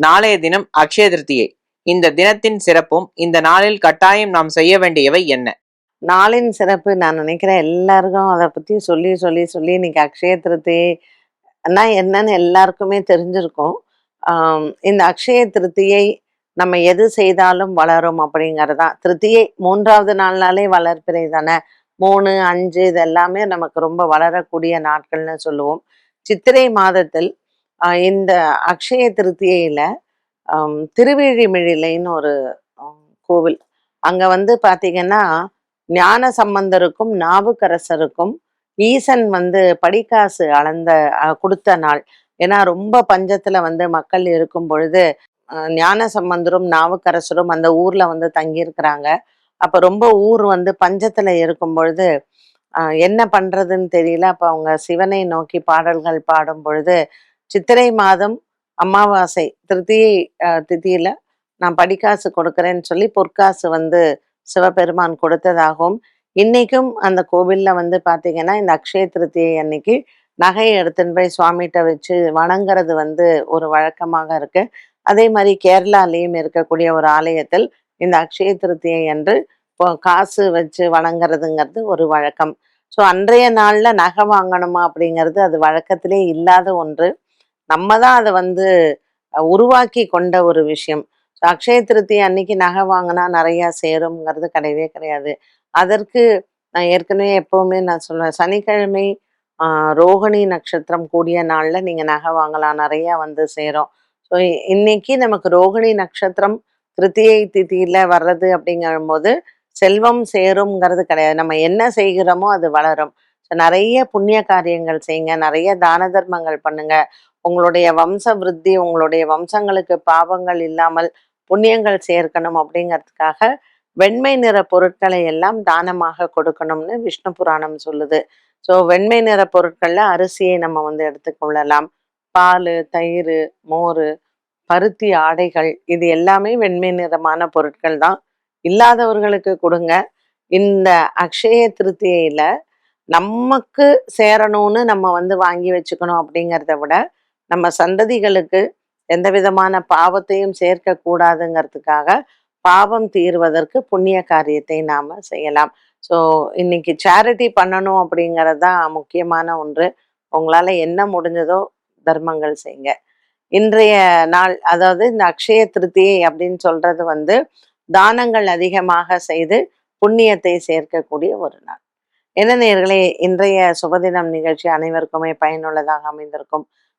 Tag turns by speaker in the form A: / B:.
A: நாளைய தினம் அக்ஷய திருத்தியை. இந்த தினத்தின் சிறப்பும் இந்த நாளில் கட்டாயம் நாம் செய்ய வேண்டியவை என்ன?
B: நாளின் சிறப்பு நான் நினைக்கிறேன் எல்லாருக்கும் அதை பற்றி சொல்லி சொல்லி சொல்லி இன்னைக்கு அக்ஷய திருத்தினா என்னன்னு எல்லாருக்குமே தெரிஞ்சிருக்கும். இந்த அக்ஷய திருத்தியை நம்ம எது செய்தாலும் வளரும் அப்படிங்கிறதான் திருத்தியை மூன்றாவது நாள்னாலே வளர்ப்பிறை தானே. மூணு அஞ்சு இது எல்லாமே நமக்கு ரொம்ப வளரக்கூடிய நாட்கள்னு சொல்லுவோம். சித்திரை மாதத்தில் இந்த அக்ஷய திருத்தியில ஆம், திருவிழிமிழிலைன்னு ஒரு கோவில். அங்க வந்து பாத்தீங்கன்னா ஞான சம்பந்தருக்கும் நாவுக்கரசருக்கும் ஈசன் வந்து படிக்காசு அளந்த அஹ், கொடுத்த நாள். ஏன்னா ரொம்ப பஞ்சத்துல வந்து மக்கள் இருக்கும் பொழுது அஹ், ஞான சம்பந்தரும் நாவுக்கரசரும் அந்த ஊர்ல வந்து தங்கியிருக்கிறாங்க. அப்ப ரொம்ப ஊர் வந்து பஞ்சத்துல இருக்கும் பொழுது அஹ், என்ன பண்றதுன்னு தெரியல. அப்ப அவங்க சிவனை நோக்கி பாடல்கள் பாடும் பொழுது சித்திரை மாதம் அமாவாசை திருத்தியை திதியில நான் படிக்காசு கொடுக்கறேன்னு சொல்லி பொற்காசு வந்து சிவபெருமான் கொடுத்ததாகவும் இன்னைக்கும் அந்த கோவிலில் வந்து பார்த்தீங்கன்னா இந்த அக்ஷய திருத்தியை அன்னைக்கு நகையை எடுத்துன்னு போய் சுவாமிகிட்ட வச்சு வணங்குறது வந்து ஒரு வழக்கமாக இருக்கு. அதே மாதிரி கேரளாலேயும் இருக்கக்கூடிய ஒரு ஆலயத்தில் இந்த அக்ஷய திருத்தியை அன்று இப்போ காசு வச்சு வணங்குறதுங்கிறது ஒரு வழக்கம். ஸோ அன்றைய நாளில் நகை வாங்கணுமா அப்படிங்கிறது அது வழக்கத்திலே இல்லாத ஒன்று. நம்ம தான் அதை வந்து உருவாக்கி கொண்ட ஒரு விஷயம். ஸோ அக்ஷய திருத்தி அன்னைக்கு நகை வாங்கினா நிறைய சேரும்ங்கிறது கிடையவே கிடையாது. அதற்கு நான் ஏற்கனவே எப்பவுமே நான் சொல்லுவேன் சனிக்கிழமை ஆஹ், ரோகிணி நட்சத்திரம் கூடிய நாள்ல நீங்க நகை வாங்கலாம். நிறைய வந்து சேரும். ஸோ இன்னைக்கு நமக்கு ரோகிணி நட்சத்திரம் திருத்தியை திதியில வர்றது அப்படிங்கும்போது செல்வம் சேரும்ங்கிறது கிடையாது. நம்ம என்ன செய்கிறோமோ அது வளரும். ஸோ நிறைய புண்ணிய காரியங்கள் செய்யுங்க நிறைய தான தர்மங்கள் பண்ணுங்க. உங்களுடைய வம்ச விருத்தி உங்களுடைய வம்சங்களுக்கு பாவங்கள் இல்லாமல் புண்ணியங்கள் சேர்க்கணும் அப்படிங்கிறதுக்காக வெண்மை நிற பொருட்களை எல்லாம் தானமாக கொடுக்கணும்னு விஷ்ணு புராணம் சொல்லுது. ஸோ வெண்மை நிற பொருட்களில் அரிசியை நம்ம வந்து எடுத்துக்கொள்ளலாம் பால் தயிர் மோர் பருத்தி ஆடைகள் இது எல்லாமே வெண்மை நிறமான பொருட்கள் தான். இல்லாதவர்களுக்கு கொடுங்க. இந்த அக்ஷய திருத்தியில நமக்கு சேரணும்னு நம்ம வந்து வாங்கி வச்சுக்கணும் அப்படிங்கிறத விட நம்ம சந்ததிகளுக்கு எந்த விதமான பாவத்தையும் சேர்க்க கூடாதுங்கிறதுக்காக பாவம் தீர்வதற்கு புண்ணிய காரியத்தை நாம செய்யலாம். ஸோ இன்னைக்கு சேரிட்டி பண்ணணும் அப்படிங்கிறது தான் முக்கியமான ஒன்று. உங்களால என்ன முடிஞ்சதோ தர்மங்கள் செய்யுங்க. இன்றைய நாள் அதாவது இந்த அக்ஷய திருத்தியை அப்படின்னு சொல்றது வந்து தானங்கள் அதிகமாக செய்து புண்ணியத்தை சேர்க்கக்கூடிய ஒரு நாள். என்ன நேர்களே இன்றைய சுபதினம் நிகழ்ச்சி அனைவருக்குமே பயனுள்ளதாக அமைந்திருக்கும்.